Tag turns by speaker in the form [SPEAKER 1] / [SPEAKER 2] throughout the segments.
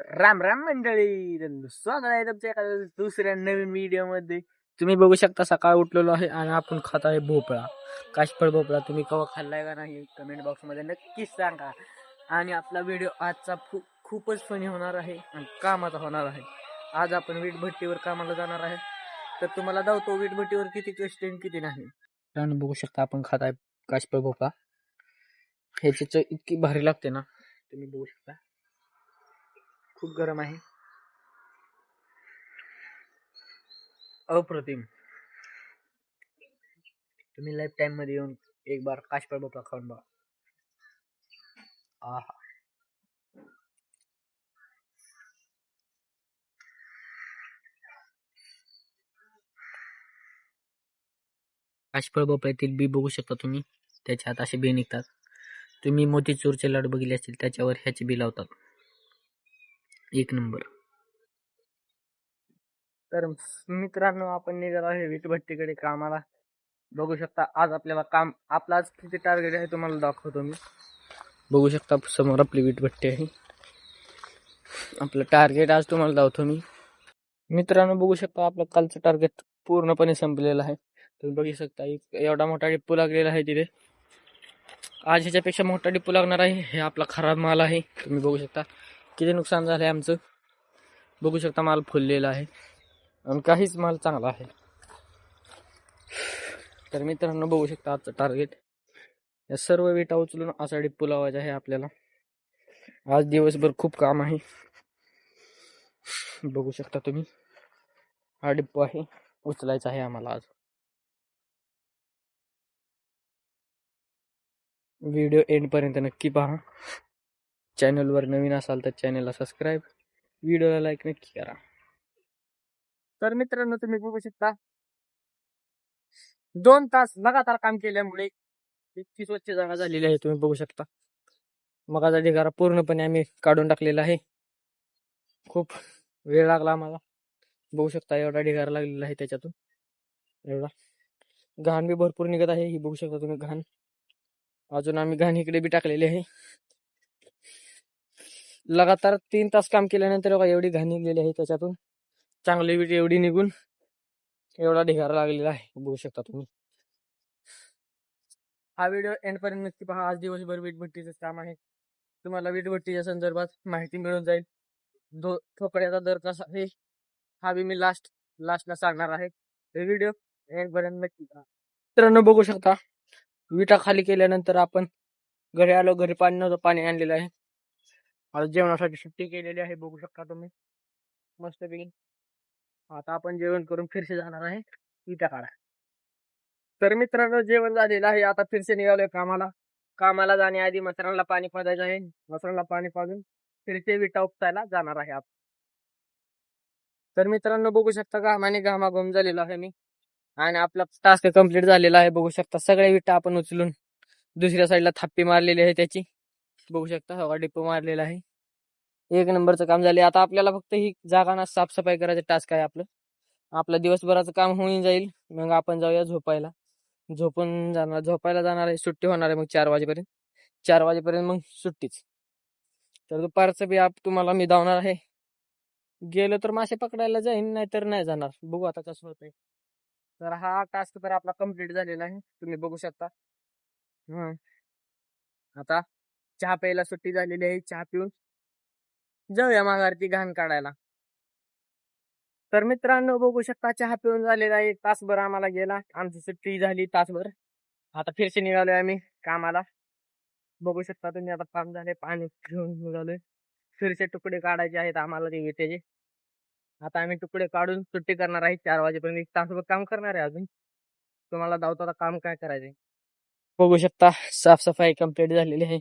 [SPEAKER 1] राम राम मंडळी तर स्वागत आहे तुमच्या एका दुसऱ्या नवीन व्हिडिओमध्ये तुम्ही बघू शकता सकाळ उठलेलो आहे आणि आपण खात आहे भोपळा. काशफळ भोपळा तुम्ही कवा खाल्लाय का नाही कमेंट बॉक्समध्ये नक्कीच सांगा. आणि आपला व्हिडिओ आजचा खूपच फनी होणार आहे आणि कामाचा होणार आहे. आज आपण वीटभट्टीवर कामाला जाणार आहे. तर तुम्हाला दावतो वीटभट्टीवर किती कष्ट किती नाही. बघू शकता आपण खात आहे काशफळ भोपळा. ह्याची चव इतकी भारी लागते ना. तुम्ही बघू शकता. खूप गरम आहे. अप्रतिम. तुम्ही लाईफ टाइममध्ये येऊन एक बार काशफळ भोपळा खाऊन बघा. आहा. काशफळ भोपळ्यातील बी बघू शकता तुम्ही. त्याच्या हात असे बी निघतात. तुम्ही मोतीचूरचे लाडू बघितले असतील त्याच्यावर ह्याचे बी लावतात. एक नंबर. तर मित्रांनो आपण निघालो आहे वीटभट्टीकडे कामाला. बघू शकता आज आपल्याला काम आपला आज किती टार्गेट आहे तुम्हाला दाखवतो मी. बघू शकता समोर आपली वीटभट्टी आहे. आपलं टार्गेट आज तुम्हाला दाखवतो मी. मित्रांनो बघू शकता आपलं कालचं टार्गेट पूर्णपणे संपलेलं आहे. तुम्ही बघू शकता एक एवढा मोठा डिप्पू लागलेला आहे तिथे. आज ह्याच्यापेक्षा मोठा डिप्पू लागणार आहे हे आपला खराब माल आहे. तुम्ही बघू शकता. किती नुकसान झालं आहे आमचं? बघू शकता माल फुललेला आहे. आणि काहीच माल चांगला आहे. तर मित्रांनो बघू शकता आजचं टार्गेट या सर्व विटा उचलून असा डिप्पू लावायचा आहे आपल्याला. आज दिवसभर खूप काम आहे. बघू शकता तुम्ही. हा डिप्पो आहे. उचलायचा आहे आम्हाला आज. व्हिडिओ एंडपर्यंत नक्की पहा. चॅनलवर नवीन असाल तर चॅनलला सबस्क्राईब व्हिडिओला लाईक नक्की करा. तर मित्रांनो तुम्ही बघू शकता दोन तास लगातार काम केल्यामुळे इतकी स्वच्छ जागा झालेली आहे तुम्ही बघू शकता. मगाचा ढिगारा पूर्णपणे आम्ही काढून टाकलेला आहे. खूप वेळ लागला आम्हाला. बघू शकता एवढा ढिगारा लागलेला आहे त्याच्यातून. एवढा. घाण बी भरपूर निघत आहे ही बघू शकता तुम्ही घाण. अजून आम्ही घाण इकडे बी टाकलेली आहे. लगातार तीन तास काम केल्यानंतर बघा एवढी घाण निघलेली आहे त्याच्यातून. चांगली वीट एवढी निघून एवढा ढिगारा लागलेला आहे. बघू शकता तुम्ही. हा व्हिडिओ एंड पर्यंत नक्की पहा. आज दिवसभर वीटभट्टीचं काम आहे. तुम्हाला वीटभट्टीच्या संदर्भात माहिती मिळून जाईल. दो ठोकड्याचा दर कसा आहे हा बी मी लास्ट लास्टला सांगणार आहे. व्हिडिओ एंड पर्यंत नक्की पहा. मित्रांनो बघू शकता. विटा खाली केल्यानंतर आपण घरी आलो घरी पाणी नव्हतं पाणी आणलेलं आहे. आता जेवणासाठी सुट्टी केलेली आहे बघू शकता तुम्ही. मस्तपैकी. आता आपण जेवण करून फिरसे जाणार आहे. विटा काढा. तर मित्रांनो जेवण झालेलं आहे. आता फिरसे निघालोय कामाला. कामाला जाण्याआधी मसरांना पाणी पाजायचं आहे. मसरांना पाणी पाजून फिरसे विटा उपसायला जाणार आहे आपण तर मित्रांनो बघू शकता घामाने घामाघूम झालेलो आहे मी. आणि आपला टास्क कंप्लीट झालेला आहे. बघू शकता सगळ्या विटा आपण उचलून दुसऱ्या साईडला थाप्पी मारलेली आहे त्याची. बघू शकता हवा डिपो मारलेला आहे. एक नंबरचं काम झाले आता आपल्याला फक्त ही जागा ना साफसफाई करायचं टास्क आहे आपलं. आपलं दिवसभराचं काम होऊन जाईल. मग आपण जाऊया झोपायला. झोपून जाणार झोपायला जाणार आहे. सुट्टी होणार आहे मग चार वाजेपर्यंत. चार वाजेपर्यंत मग सुट्टीच. तर दुपारचं बी आप तुम्हाला मी धावणार आहे. गेलो तर मासे पकडायला जाईन नाही तर नाही जाणार. बघू आता कसं होतंय. तर हा टास्क तर आपला कंप्लीट झालेला आहे. तुम्ही बघू शकता. आता चहा प्यायला सुट्टी झालेली आहे चहा पिऊन जाऊया माघारती घाण काढायला. तर मित्रांनो बघू शकता चहा पिऊन झालेला आहे तासभर आम्हाला गेला. आमची सुट्टी झाली तासभर. आता फिरसे निघालोय आम्ही कामाला. बघू शकता तुम्ही आता काम झाले पाणी घेऊन निघालोय. फिरसे तुकडे काढायचे आहेत आम्हाला ते विटेचे. आता आम्ही तुकडे काढून सुट्टी करणार आहे चार वाजेपर्यंत. एक तासभर काम करणार आहे अजून. तुम्हाला दावता काम काय करायचंय? बघू शकता साफसफाई कंप्लीट झालेली आहे.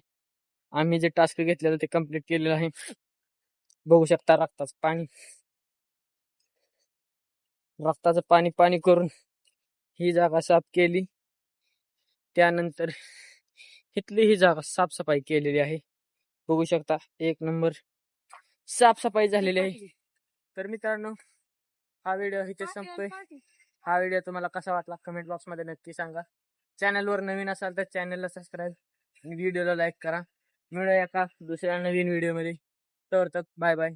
[SPEAKER 1] आम्ही जे टास्क घेतलेलं ते कंप्लीट केलेलं आहे. बघू शकता रक्ताचं पाणी. रक्ताचं पाणी पाणी करून ही जागा साफ केली. त्यानंतर इथली ही जागा साफसफाई केलेली आहे. बघू शकता एक नंबर साफसफाई झालेली आहे. तर मित्रांनो हा व्हिडिओ इथे संपतोय. हा व्हिडिओ तुम्हाला कसा वाटला कमेंट बॉक्समध्ये नक्की सांगा. चॅनलवर नवीन असाल तर चॅनलला सबस्क्राईब आणि व्हिडिओला लाईक करा. मिळूया एका दुसऱ्या नवीन व्हिडिओमध्ये. तर तक बाय बाय